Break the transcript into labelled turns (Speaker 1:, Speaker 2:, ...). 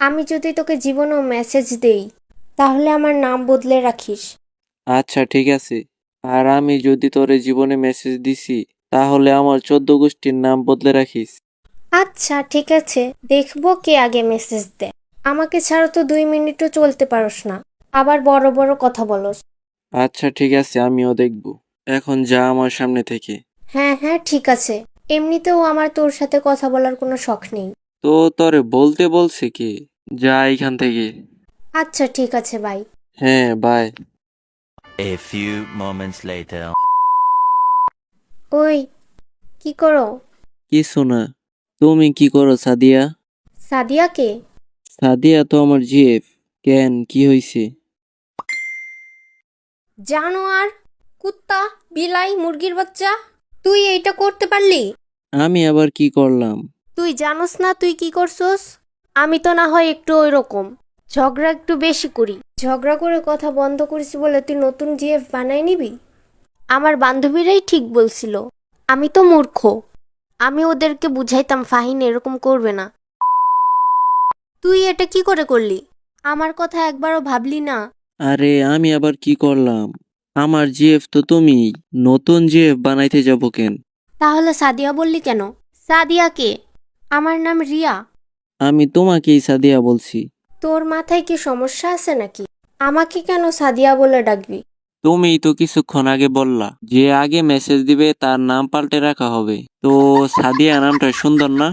Speaker 1: আমি যদি তোকে জীবনেও মেসেজ দেই তাহলে আমার নাম বদলে রাখিস।
Speaker 2: আচ্ছা ঠিক আছে। আর আমি যদি তোরে জীবনে মেসেজ দিছি তাহলে আমার চোদ্দ গোষ্ঠীর নাম বদলে রাখিস।
Speaker 1: আচ্ছা ঠিক আছে। দেখব কে আগে মেসেজ দেয়। আমাকে ছাড়া তো দুই মিনিটও চলতে পারস না। আবার বড় বড় কথা বলস।
Speaker 2: আচ্ছা ঠিক আছে আমিও দেখব। এখন যা আমার সামনে থেকে।
Speaker 1: হ্যাঁ হ্যাঁ ঠিক আছে। এমনিতেও আমার তোর সাথে কথা বলার কোনো শখ নেই।
Speaker 2: তো তোরে বলতে বলছে কে? যা এখান থেকে।
Speaker 1: আচ্ছা ঠিক আছে ভাই
Speaker 2: হ্যাঁ bye.
Speaker 3: A few moments later.
Speaker 1: ওই কি করো?
Speaker 2: কিছু না। তুমি কি করো সাদিয়া?
Speaker 1: সাদিয়াকে?
Speaker 2: সাদিয়া তো আমার জিএফ। কেন কি হয়েছে
Speaker 1: জানোয়ার কুত্তা বিলাই মুরগির বাচ্চা তুই এইটা করতে পারলি?
Speaker 2: আমি আবার কি করলাম?
Speaker 1: তুই জানোস না তুই কি করছস? আমি তো না হয় একটু ওই রকম ঝগড়া একটু বেশি করি। ঝগড়া করে কথা বন্ধ করিস বলে তুই নতুন জিএফ বানাই নিবি? আমার বান্ধবীরাই ঠিক বলছিল। আমি তো মূর্খ। আমি ওদেরকে বুঝাইতাম ফাহিন এরকম করবে না। তুই এটা কি করে করলি? আমার কথা একবারও ভাবলি না?
Speaker 2: আরে আমি আবার কি করলাম? আমার জিএফ তো তুমি। নতুন জিএফ বানাইতে যাব কেন?
Speaker 1: তাহলে সাদিয়া বললি কেন? সাদিয়া কে আমার নাম রিয়া।
Speaker 2: আমি তোমাকেই সাদিয়া বলছি।
Speaker 1: তোর মাথায় কি সমস্যা আছে নাকি? আমাকে কেন সাদিয়া বলে ডাকবি?
Speaker 2: তুমি তো কিছুক্ষণ আগে বললা যে আগে মেসেজ দিবে তার নাম পাল্টে রাখা হবে। তো সাদিয়া নামটা সুন্দর না?